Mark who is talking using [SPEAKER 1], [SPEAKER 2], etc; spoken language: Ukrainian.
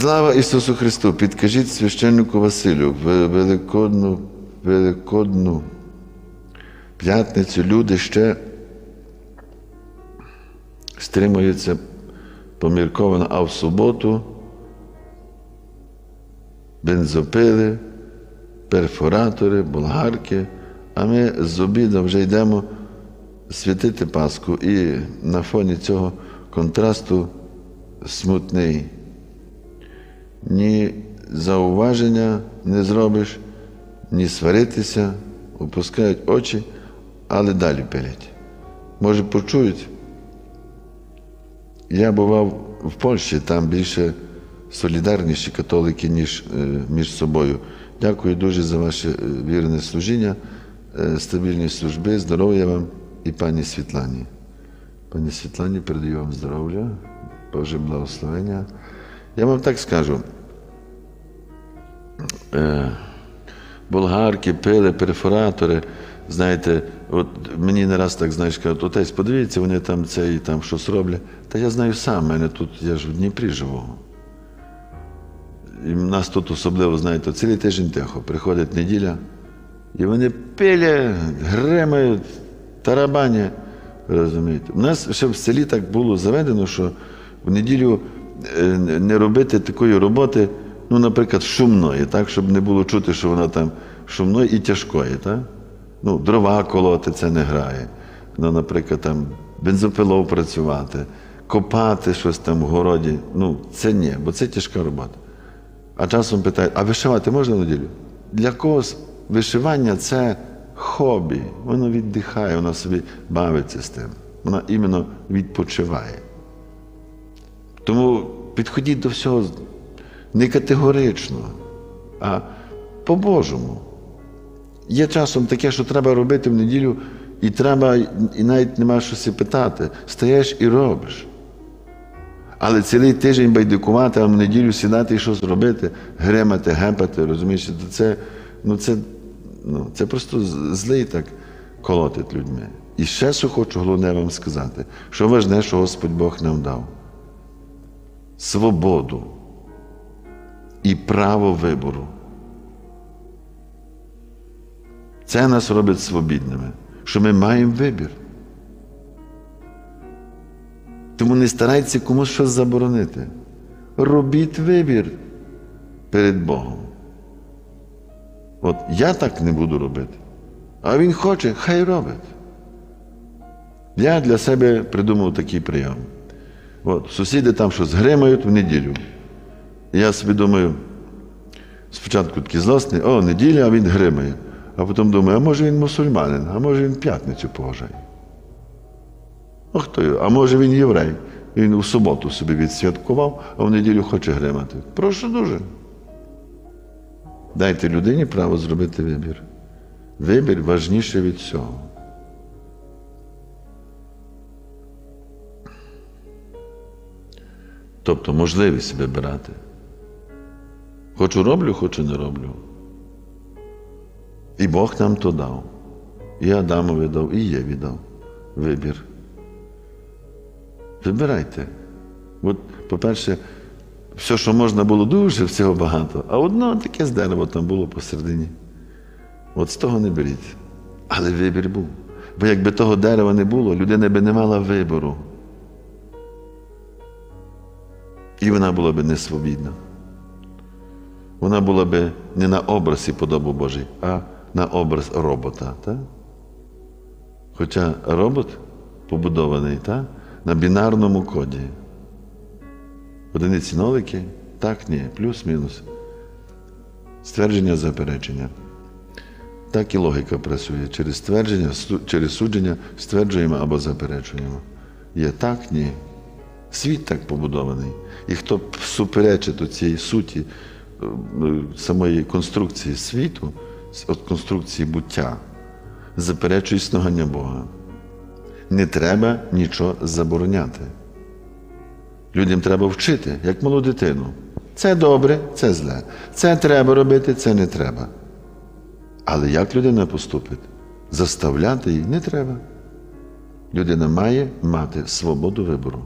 [SPEAKER 1] Слава Ісусу Христу! Підкажіть священнику Василю, в Великодну, Великодну п'ятницю люди ще стримуються помірковано, а в суботу бензопили, перфоратори, болгарки, а ми з обіду вже йдемо святити Пасху. І на фоні цього контрасту смутний. Ні зауваження не зробиш, ні сваритися, опускають очі, але далі пилять. Може, почують. Я бував в Польщі, там більше солідарніші католики, ніж е, між собою. Дякую дуже за ваше е, вірне служіння, е, стабільні служби, здоров'я вам і пані Світлані. Пані Світлані, передаю вам здоров'я, Боже благословення. Я вам так скажу. Е, болгарки, пили, перфоратори. Знаєте, от мені не раз так знаєш, кажуть, отець, подивіться, вони там це і там щось роблять. Та я знаю сам, мене тут, я ж в Дніпрі живу. І нас тут особливо, знаєте, цілий тиждень тихо. Приходить неділя, і вони пилять, гримають, тарабані. Розумієте? У нас ще в селі так було заведено, що в неділю е, не робити такої роботи, ну, наприклад, шумної, так, щоб не було чути, що вона там шумної і тяжкої. Так? Ну, дрова колоти це не грає. Ну, наприклад, там бензопилов працювати, копати щось там в городі. Ну, це ні, бо це тяжка робота. А часом питають, а вишивати можна в неділю? Для когось вишивання це хобі. Воно віддихає, воно собі бавиться з тим. Вона іменно відпочиває. Тому підходіть до всього не категорично, а по-божому. Є часом таке, що треба робити в неділю, і треба, і навіть нема щось питати. Стаєш і робиш. Але цілий тиждень байдикувати, а в неділю сідати і щось робити, гремати, гепати, розумієш, це, ну це, ну, це просто злий так колотить людьми. І ще що хочу головне вам сказати, що важне, що Господь Бог нам дав. Свободу і право вибору. Це нас робить свобідними, що ми маємо вибір. Тому не старайтеся комусь щось заборонити. Робіть вибір перед Богом. От я так не буду робити. А він хоче, хай робить. Я для себе придумав такий прийом. От, сусіди там щось гримають в неділю. Я собі думаю, спочатку такий злосний, о, неділя, а він гримає. А потім думаю, а може він мусульманин, а може він п'ятницю поважає. А хто його? А може він єврей? Він у суботу собі відсвяткував, а в неділю хоче гримати. Прошу дуже. Дайте людині право зробити вибір. Вибір важніше від всього. Тобто можливість вибирати. Хочу роблю, хочу не роблю. І Бог нам то дав. І Адамові дав, і Єві дав вибір. Вибирайте. От, по-перше, все, що можна було дуже, всього багато, а одно таке з дерева там було посередині. От з того не беріть. Але вибір був. Бо якби того дерева не було, людина би не мала вибору. І вона була би несвобідна. Вона була би не на образ і подобу Божий, а на образ робота. Так? Хоча робот побудований так? на бінарному коді. Одиниці нолики, так, ні, плюс-мінус. Ствердження, заперечення. Так і логіка працює. Через ствердження, через судження стверджуємо або заперечуємо. Є так, ні. Світ так побудований. І хто суперечить у цій суті самої конструкції світу, от конструкції буття, заперечує існування Бога. Не треба нічого забороняти. Людям треба вчити, як малу дитину. Це добре, це зле. Це треба робити, це не треба. Але як людина поступить? Заставляти її не треба. Людина має мати свободу вибору.